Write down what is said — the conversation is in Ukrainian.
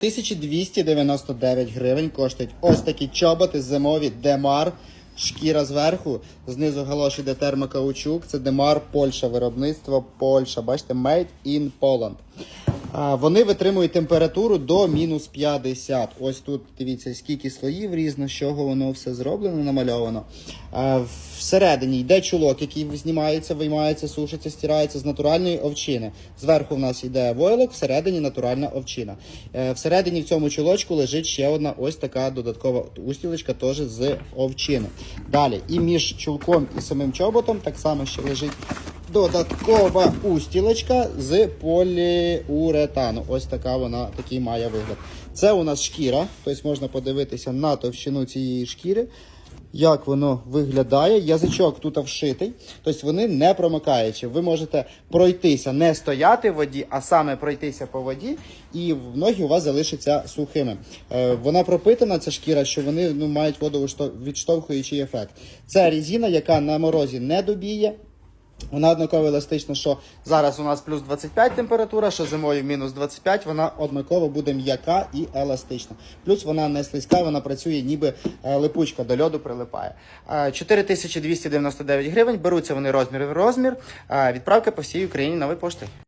1299 гривень коштують ось такі чоботи зимові Демар. Шкіра зверху, знизу галоші іде термокаучук. Це Демар, Польща, виробництво Польща. Бачите, Made in Poland. Вони витримують температуру до мінус 50. Ось тут дивіться, скільки слоїв різно, з чого воно все зроблено, намальовано. Всередині йде чулок, який знімається, виймається, сушиться, стирається з натуральної овчини. Зверху в нас йде войлок, всередині натуральна овчина. Е, Всередині в цьому чулочку лежить ще одна ось така додаткова устілочка, теж з овчини. Далі, і між чулком і самим чоботом так само ще лежить додаткова устілочка з поліуретану. Ось така вона такий має вигляд. Це у нас шкіра, тобто можна подивитися на товщину цієї шкіри. Як воно виглядає? Язичок тут вшитий, тобто вони не промикаючі. Ви можете пройтися, не стояти в воді, а саме пройтися по воді, і ноги у вас залишаться сухими. Е, вона пропитана, ця шкіра, що вони ну, мають водовідштовхуючий ефект. Це резина, яка на морозі не добіє, вона однаково еластична, що зараз у нас плюс 25 температура, що зимою мінус 25, вона однаково буде м'яка і еластична. Плюс вона не слизька, вона працює ніби е, липучка до льоду прилипає. Е, 4299 гривень, беруться вони розмір в розмір. Е, Відправка по всій Україні нової пошти.